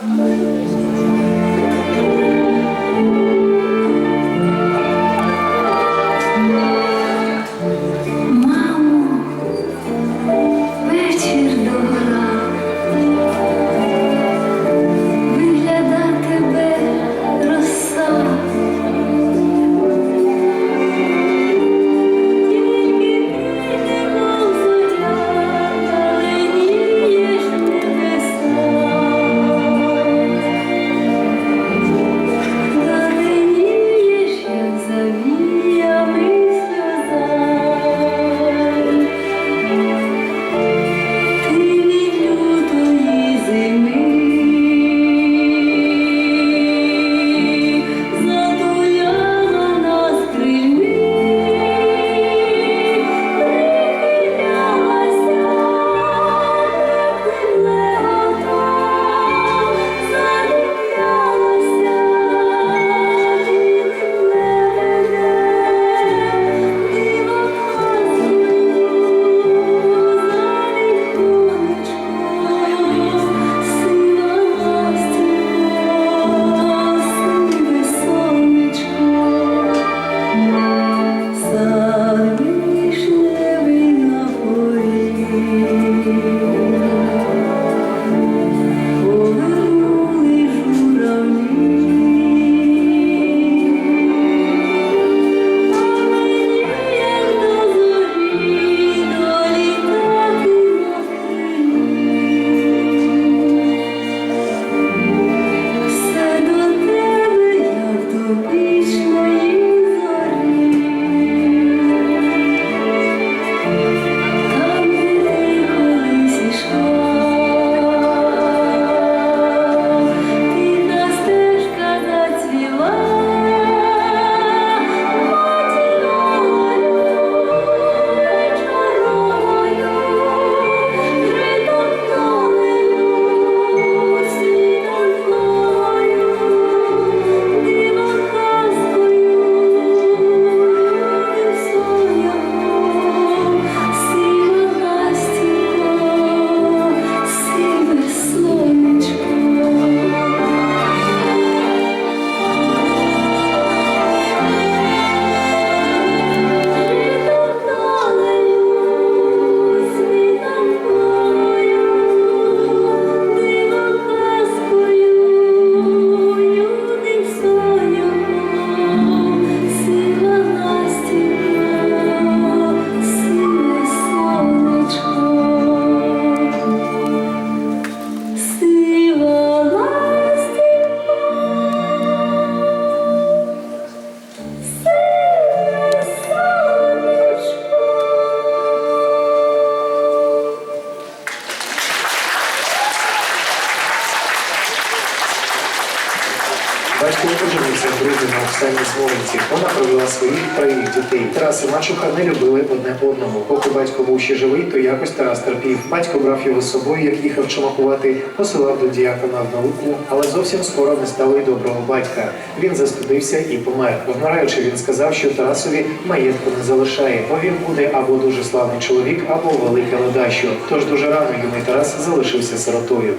Amen. Батько одружився з друзями Оксані Смолинці. Вона провела своїх троїх дітей. Тарас і мачуха не любили одне одного. Поки батько був ще живий, то якось Тарас терпів. Батько брав його з собою, як їхав чумакувати, посилав до діякона в науку, але зовсім скоро не стало й доброго батька. Він застудився і помер. Помираючи, він сказав, що Тарасові маєтку не залишає, бо він буде або дуже славний чоловік, або велике ледащо. Тож дуже рано юний Тарас залишився сиротою.